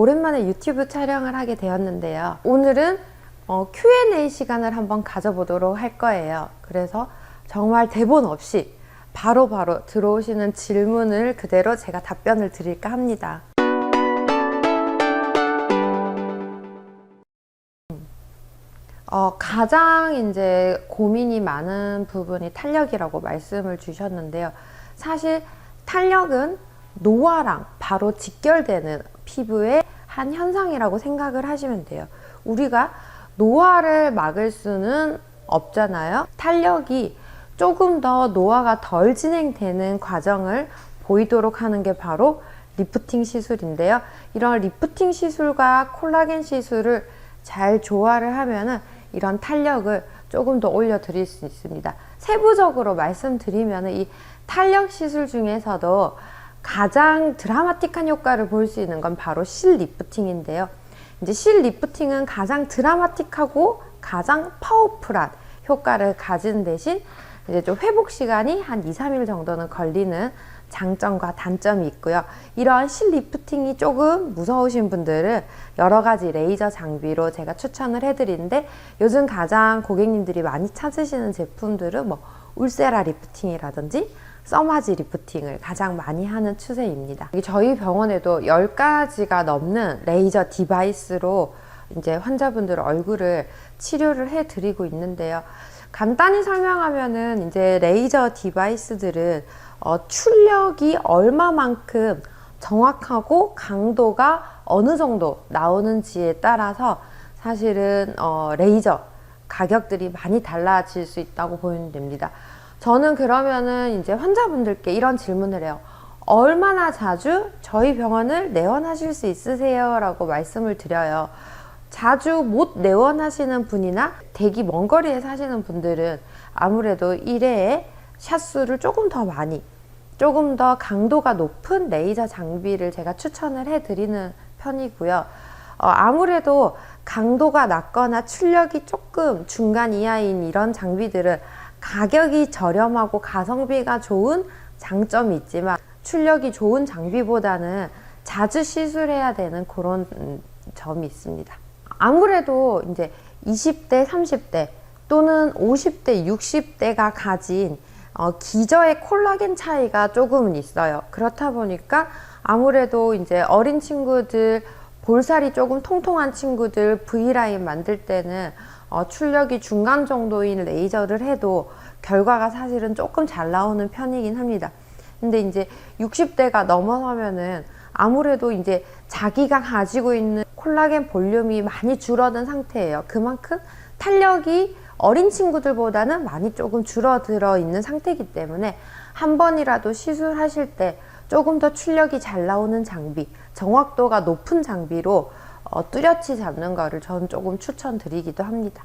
오랜만에 유튜브 촬영을 하게 되었는데요. 오늘은 어, Q&A 시간을 한번 가져보도록 할 거예요. 그래서 정말 대본 없이 바로 바로 들어오시는 질문을 그대로 제가 답변을 드릴까 합니다. 어, 가장 이제 고민이 많은 부분이 탄력이라고 말씀을 주셨는데요. 사실 탄력은 노화랑 바로 직결되는 피부의 한 현상이라고 생각을 하시면 돼요. 우리가 노화를 막을 수는 없잖아요. 탄력이 조금 더 노화가 덜 진행되는 과정을 보이도록 하는 게 바로 리프팅 시술인데요. 이런 리프팅 시술과 콜라겐 시술을 잘 조화를 하면은 이런 탄력을 조금 더 올려 드릴 수 있습니다. 세부적으로 말씀드리면 이 탄력 시술 중에서도 가장 드라마틱한 효과를 볼 수 있는 건 바로 실 리프팅인데요. 이제 실 리프팅은 가장 드라마틱하고 가장 파워풀한 효과를 가진 대신 이제 좀 회복 시간이 한 2, 3일 정도는 걸리는 장점과 단점이 있고요. 이러한 실 리프팅이 조금 무서우신 분들은 여러 가지 레이저 장비로 제가 추천을 해드리는데 요즘 가장 고객님들이 많이 찾으시는 제품들은 뭐 울세라 리프팅이라든지 써마지 리프팅을 가장 많이 하는 추세입니다. 저희 병원에도 10가지가 넘는 레이저 디바이스로 이제 환자분들 얼굴을 치료를 해 드리고 있는데요. 간단히 설명하면은 이제 레이저 디바이스들은 어, 출력이 얼마만큼 정확하고 강도가 어느 정도 나오는지에 따라서 사실은 어, 레이저 가격들이 많이 달라질 수 있다고 보면 됩니다. 저는 그러면은 이제 환자분들께 이런 질문을 해요. 얼마나 자주 저희 병원을 내원하실 수 있으세요? 라고 말씀을 드려요. 자주 못 내원하시는 분이나 대기 먼 거리에 사시는 분들은 아무래도 1회에 샷수를 조금 더 많이 조금 더 강도가 높은 레이저 장비를 제가 추천을 해드리는 편이고요. 어, 아무래도 강도가 낮거나 출력이 조금 중간 이하인 이런 장비들은 가격이 저렴하고 가성비가 좋은 장점이 있지만 출력이 좋은 장비보다는 자주 시술해야 되는 그런 음, 점이 있습니다. 아무래도 이제 20대, 30대 또는 50대, 60대가 가진 어, 기저의 콜라겐 차이가 조금은 있어요. 그렇다 보니까 아무래도 이제 어린 친구들, 볼살이 조금 통통한 친구들 V라인 만들 때는 어, 출력이 중간 정도인 레이저를 해도 결과가 사실은 조금 잘 나오는 편이긴 합니다. 근데 이제 60대가 넘어서면은 아무래도 이제 자기가 가지고 있는 콜라겐 볼륨이 많이 줄어든 상태예요. 그만큼 탄력이 어린 친구들보다는 많이 조금 줄어들어 있는 상태이기 때문에 한 번이라도 시술하실 때 조금 더 출력이 잘 나오는 장비, 정확도가 높은 장비로 어, 뚜렷이 잡는 거를 저는 조금 추천드리기도 합니다.